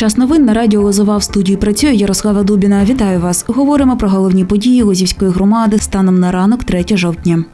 Час новин на радіо Лозова в студії працює Ярослава Дубіна. Вітаю вас. Говоримо про головні події Лозівської громади станом на ранок 3 жовтня.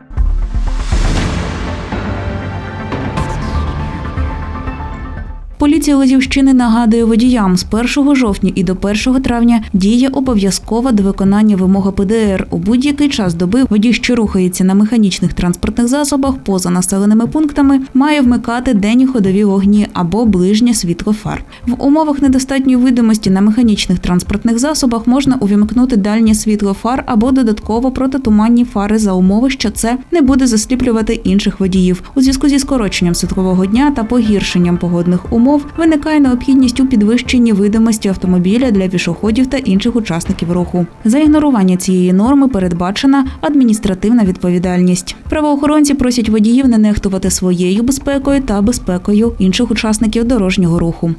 Поліція Лозівщини нагадує водіям з 1 жовтня і до 1 травня діє обов'язкова до виконання вимоги ПДР. У будь-який час доби водій, що рухається на механічних транспортних засобах поза населеними пунктами, має вмикати денні ходові вогні або ближнє світло фар. В умовах недостатньої видимості на механічних транспортних засобах можна увімкнути дальнє світло фар або додатково протитуманні фари за умови, що це не буде засліплювати інших водіїв. У зв'язку зі скороченням світлового дня та погіршенням погодних умов виникає необхідність у підвищенні видимості автомобіля для пішоходів та інших учасників руху. За ігнорування цієї норми передбачена адміністративна відповідальність. Правоохоронці просять водіїв не нехтувати своєю безпекою та безпекою інших учасників дорожнього руху.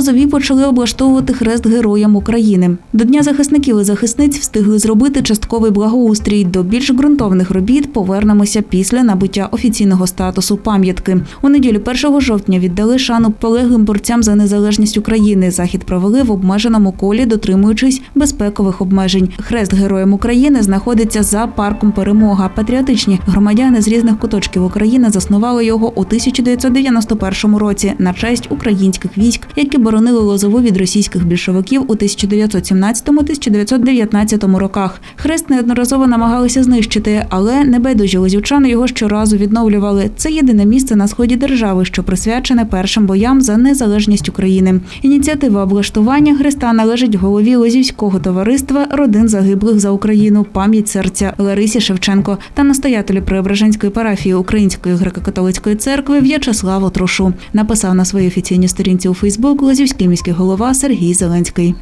Лозові почали облаштовувати хрест героям України. До Дня захисників і захисниць встигли зробити частковий благоустрій. До більш ґрунтовних робіт повернемося після набуття офіційного статусу пам'ятки. У неділю 1 жовтня віддали шану полеглим борцям за незалежність України. Захід провели в обмеженому колі, дотримуючись безпекових обмежень. Хрест героям України знаходиться за парком Перемога. Патріотичні громадяни з різних куточків України заснували його у 1991 році на честь українських військ, які боронили Лозову від російських більшовиків у 1917-1919 роках. Хрест неодноразово намагалися знищити, але небайдужі лозівчани його щоразу відновлювали. Це єдине місце на сході держави, що присвячене першим боям за незалежність України. Ініціатива облаштування хреста належить голові Лозівського товариства родин загиблих за Україну, пам'ять серця Ларисі Шевченко та настоятелю Преображенської парафії Української греко-католицької церкви В'ячеславу Трушу. Написав на своїй офіційній сторінці у Фейсбук Лозівський міський голова Сергій Зеленський.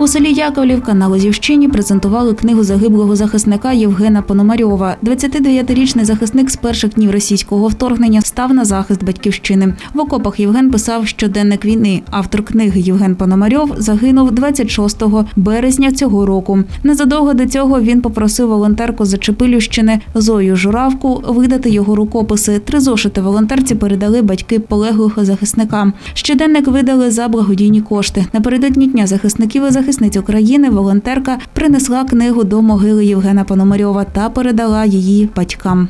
У селі Яковлівка на Лозівщині презентували книгу загиблого захисника Євгена Пономарьова. 29-річний захисник з перших днів російського вторгнення став на захист батьківщини. В окопах Євген писав щоденник війни. Автор книги Євген Пономарьов загинув 26 березня цього року. Незадовго до цього він попросив волонтерку Зачепилющини Зою Журавку видати його рукописи. Три зошити волонтерці передали батьки полеглого захисника. Щоденник видали за благодійні кошти. Напередодні дня захисників і захисниць України волонтерка принесла книгу до могили Євгена Пономарьова та передала її батькам.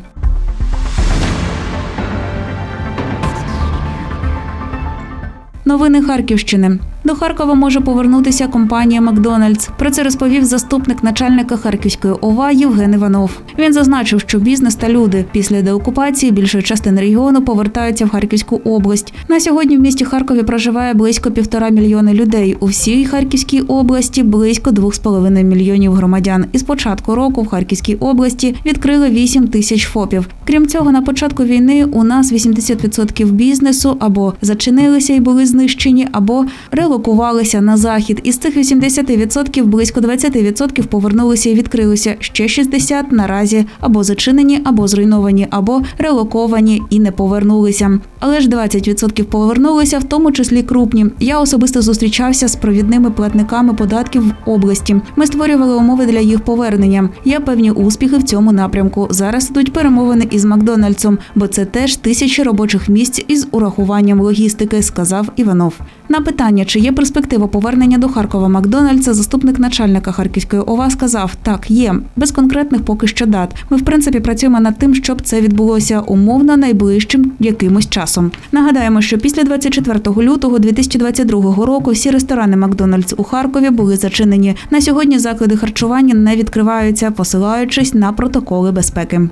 Новини Харківщини. До Харкова може повернутися компанія Макдональдс. Про це розповів заступник начальника Харківської ОВА Євген Іванов. Він зазначив, що бізнес та люди після деокупації більшої частини регіону повертаються в Харківську область. На сьогодні в місті Харкові проживає близько півтора мільйони людей. У всій Харківській області близько 2,5 мільйонів громадян. І з початку року в Харківській області відкрили 8 тисяч ФОПів. Крім цього, на початку війни у нас 80% бізнесу або зачинилися і були знищені, або релокувалися на захід. Із цих 80% близько 20% повернулися і відкрилися. Ще 60% наразі або зачинені, або зруйновані, або релоковані і не повернулися. Але ж 20% повернулися, в тому числі крупні. Я особисто зустрічався з провідними платниками податків в області. Ми створювали умови для їх повернення. Є певні успіхи в цьому напрямку. Зараз ідуть перемовини із Макдональдсом, бо це теж тисячі робочих місць із урахуванням логістики, сказав Іванов. На питання, чи є перспектива повернення до Харкова Макдональдса, заступник начальника Харківської ОВА сказав: так, є без конкретних поки що дат. Ми в принципі працюємо над тим, щоб це відбулося умовно найближчим якимось часом. Нагадаємо, що після 24 лютого 2022 року всі ресторани Макдональдс у Харкові були зачинені. На сьогодні заклади харчування не відкриваються, посилаючись на протоколи безпеки.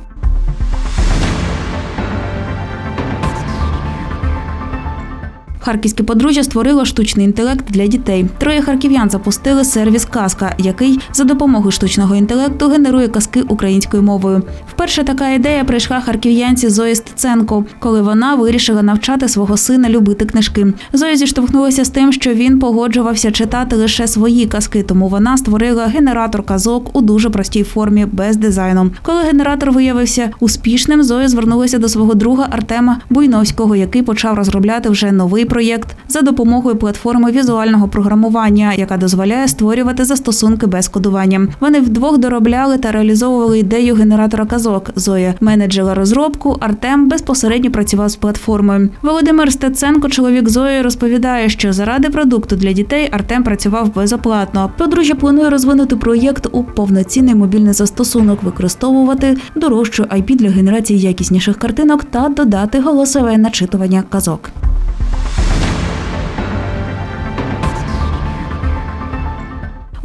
Харківське подружжя створило штучний інтелект для дітей. Троє харків'ян запустили сервіс Казка, який за допомогою штучного інтелекту генерує казки українською мовою. Вперше така ідея прийшла харків'янці Зої Стеценко, коли вона вирішила навчати свого сина любити книжки. Зоя зіштовхнулася з тим, що він погоджувався читати лише свої казки, тому вона створила генератор казок у дуже простій формі, без дизайну. Коли генератор виявився успішним, Зоя звернулася до свого друга Артема Буйновського, який почав розробляти вже новий проєкт проєкт за допомогою платформи візуального програмування, яка дозволяє створювати застосунки без кодування. Вони вдвох доробляли та реалізовували ідею генератора казок. Зоя менеджера розробку. Артем безпосередньо працював з платформою. Володимир Стеценко, чоловік Зої, розповідає, що заради продукту для дітей Артем працював безоплатно. Подружжя планує розвинути проєкт у повноцінний мобільний застосунок, використовувати дорожчу IP для генерації якісніших картинок та додати голосове начитування казок.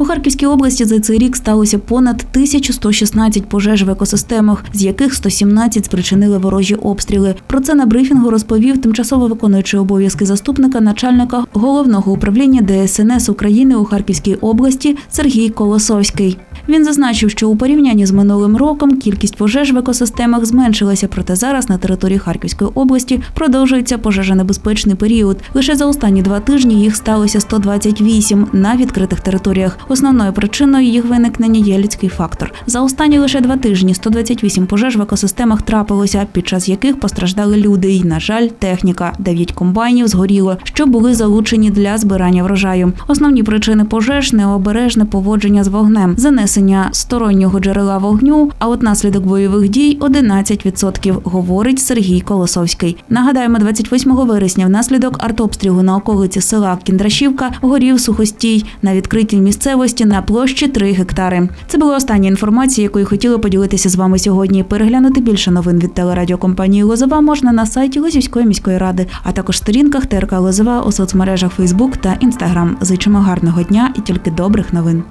У Харківській області за цей рік сталося понад 1116 пожеж в екосистемах, з яких 117 спричинили ворожі обстріли. Про це на брифінгу розповів тимчасово виконуючий обов'язки заступника начальника головного управління ДСНС України у Харківській області Сергій Колосовський. Він зазначив, що у порівнянні з минулим роком кількість пожеж в екосистемах зменшилася, проте зараз на території Харківської області продовжується пожежонебезпечний період. Лише за останні два тижні їх сталося 128 на відкритих територіях. Основною причиною їх виникнення є людський фактор. За останні лише два тижні 128 пожеж в екосистемах трапилося, під час яких постраждали люди. І, на жаль, техніка. Дев'ять комбайнів згоріло, що були залучені для збирання врожаю. Основні причини пожеж необережне поводження з вогнем, занесення стороннього джерела вогню. А от наслідок бойових дій 11%, говорить Сергій Колосовський. Нагадаємо, 28 вересня внаслідок артобстрілу на околиці села Кіндрашівка горів сухостій на відкритій місцевості на площі 3 гектари. Це була остання інформація, якою хотіли поділитися з вами сьогодні. Переглянути більше новин від телерадіокомпанії Лозова можна на сайті Лозівської міської ради, а також сторінках ТРК Лозова у соцмережах Фейсбук та Інстаграм. Зичимо гарного дня і тільки добрих новин.